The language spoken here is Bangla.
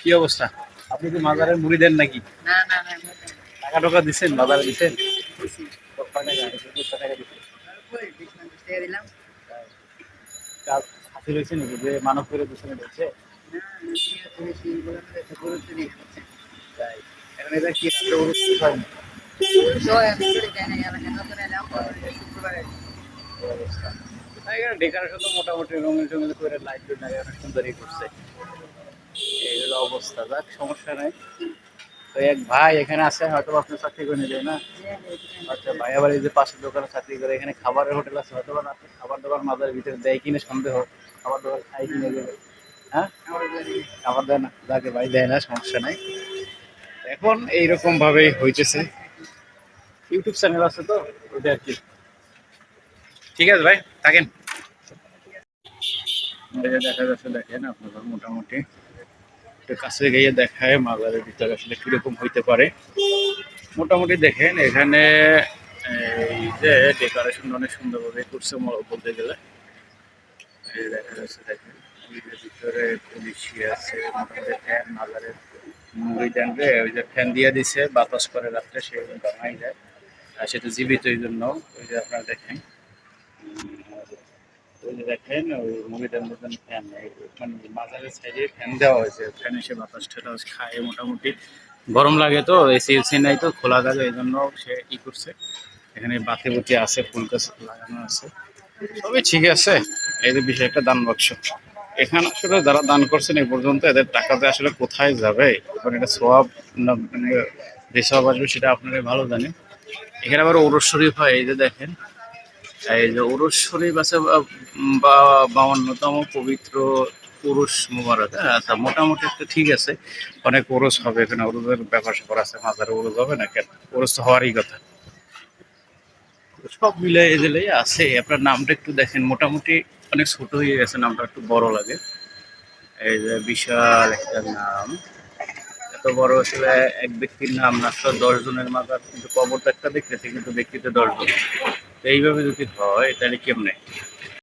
কি অবস্থা? আপনি কি মাজারের মুড়ি দেন নাকি? না না না না, না। টাকা টাকা টাকা দিলাম কাজ হাসিল হয়েছে নাকি? যে মানব করে দূষণে শুক্রবারে। এখানে ডেকোরেশন তো মোটামুটি রঙিন রঙিন করে লাইট লাগিয়ে অনেক সুন্দরই করছে। এই হলো অবস্থা, যাক, সমস্যা নাই। তো এক ভাই এখানে আছে, হয়তো আপনি চাকরি করে নিয়ে যায় না? আচ্ছা ভাই, আবার এই যে পাশের দোকানে চাকরি করে, এখানে খাবারের হোটেল আছে, হয়তো আপনি খাবার দাবার মাজার ভিতরে দেয় কিনে সন্দেহ। খাবার দাবার খাই কিনে দেবে হ্যাঁ। খাবার দেয় না, যাকে ভাই দেয় না, সমস্যা নাই। এখন এইরকম ভাবে হইতেছে। ইউটিউব চ্যানেল আছে তো, ওইটা আর কি। ঠিক আছে ভাই, থাকেন। দেখা যাচ্ছে, দেখেন আপনাদের মোটামুটি কাছে গিয়ে দেখায় মাজারের ভিতরে আসলে হইতে পারে। মোটামুটি দেখেন, এখানে এই যে অনেক করছে গেলে। দেখা যাচ্ছে, দেখেন ভিতরে পুলিশি আছে ফ্যান মাজারের ওই যে ফ্যান দিয়ে দিছে, বাতাস করে রাত্রে সে বানাই যায় আর সেটা জীবিত এই জন্য। ওই যে আপনারা দেখেন দেখেন ফ্যান ফ্যান দেওয়া হয়েছে। ফ্যান এসে বাতাস খায় মোটামুটি। গরম লাগে তো এসি এসি নাই তো, খোলা থাকে, এই জন্য সে ই করছে। এখানে বাতি বুতি আছে, ফুল গাছ লাগানো আছে। সবই ঠিক আছে। এই যে বিষয় একটা দান বাক্স। এখানে আসলে যারা দান করছেন এই পর্যন্ত এদের টাকাতে আসলে কোথায় যাবে? এখন এটা সোয়াব না মানে যে সব আসবে সেটা আপনারা ভালো জানেন। এখানে আবার ওরস শরীফ হয়, এই যে দেখেন। এই যে ওরস শরীফ আছে বা- বাউন্নতম পবিত্র পুরুষ মুবারক হ্যাঁ? আচ্ছা মোটামুটি একটা ঠিক আছে। অনেক ওরস হবে এখানে ওরসের ব্যাপার স্যাপার আছে, মাজারে ওরস হবে না? কেন? ওরস তো হওয়ারই কথা। সব মিলে এদিলে আছে, আপনার নামটা একটু দেখেন। মোটামুটি অনেক ছোট হয়ে গেছে, নামটা একটু বড় লাগে। এই যে বিশাল একটা নাম। এত বড় আসলে এক ব্যক্তির নাম না দশ জনের মাথার কিন্তু কবরটা একটা দেখতেছি, কিন্তু ব্যক্তিতে দশ জন। তো এইভাবে যদি হয় তাহলে কেমনে